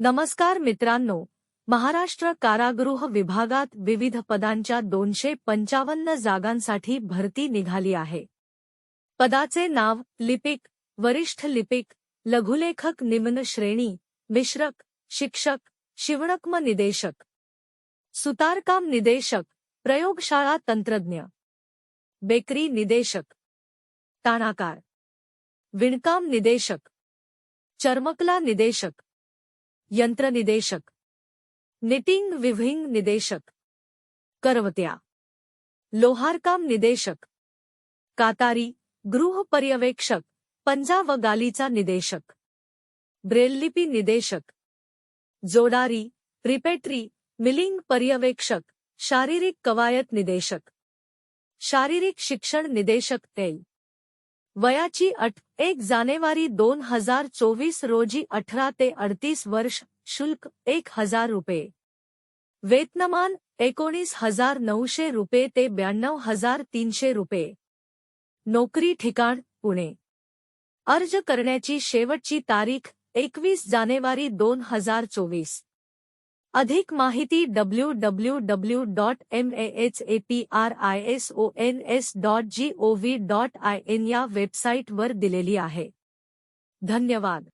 नमस्कार मित्रांनो महाराष्ट्र कारागृह विभागात विविध पदांच्या दोनशे पंचावन्न जागांसाठी भरती निघाली आहे. पदाचे नाव लिपिक वरिष्ठ लिपिक लघुलेखक निम्न श्रेणी मिश्रक शिक्षक शिवणक्म निदेशक सुतारकाम निदेशक प्रयोगशाळा तंत्रज्ञ बेकरी निदेशक ताणाकार विणकाम निदेशक चर्मकला निदेशक यंत्रनिदेशक. निटिंग विव्हिंग निदेशक. करवत्या. लोहारकाम निदेशक. कातारी गृह पर्यवेक्षक पंजा व गालीचा निदेशक. ब्रेललिपी निदेशक. जोडारी रिपेटरी मिलिंग पर्यवेक्षक शारीरिक कवायत निदेशक. शारीरिक शिक्षण निदेशक तेल. वयाची अट एक जानेवारी दोन हजार चोवीस रोजी अठरा ते अडतीस वर्ष शुल्क एक हजार रुपये. वेतनमान एकोणीस हजार नऊशे रुपये ते ब्याण्णव हजार तीनशे रुपये. नोकरी ठिकाण पुणे. अर्ज करण्याची शेवटची तारीख एकवीस जानेवारी दोन हजार चोवीस. अधिक माहिती W W W dot M H A P R I S O N S dot G O V dot I N या वेबसाईटवर दिलेली आहे. धन्यवाद.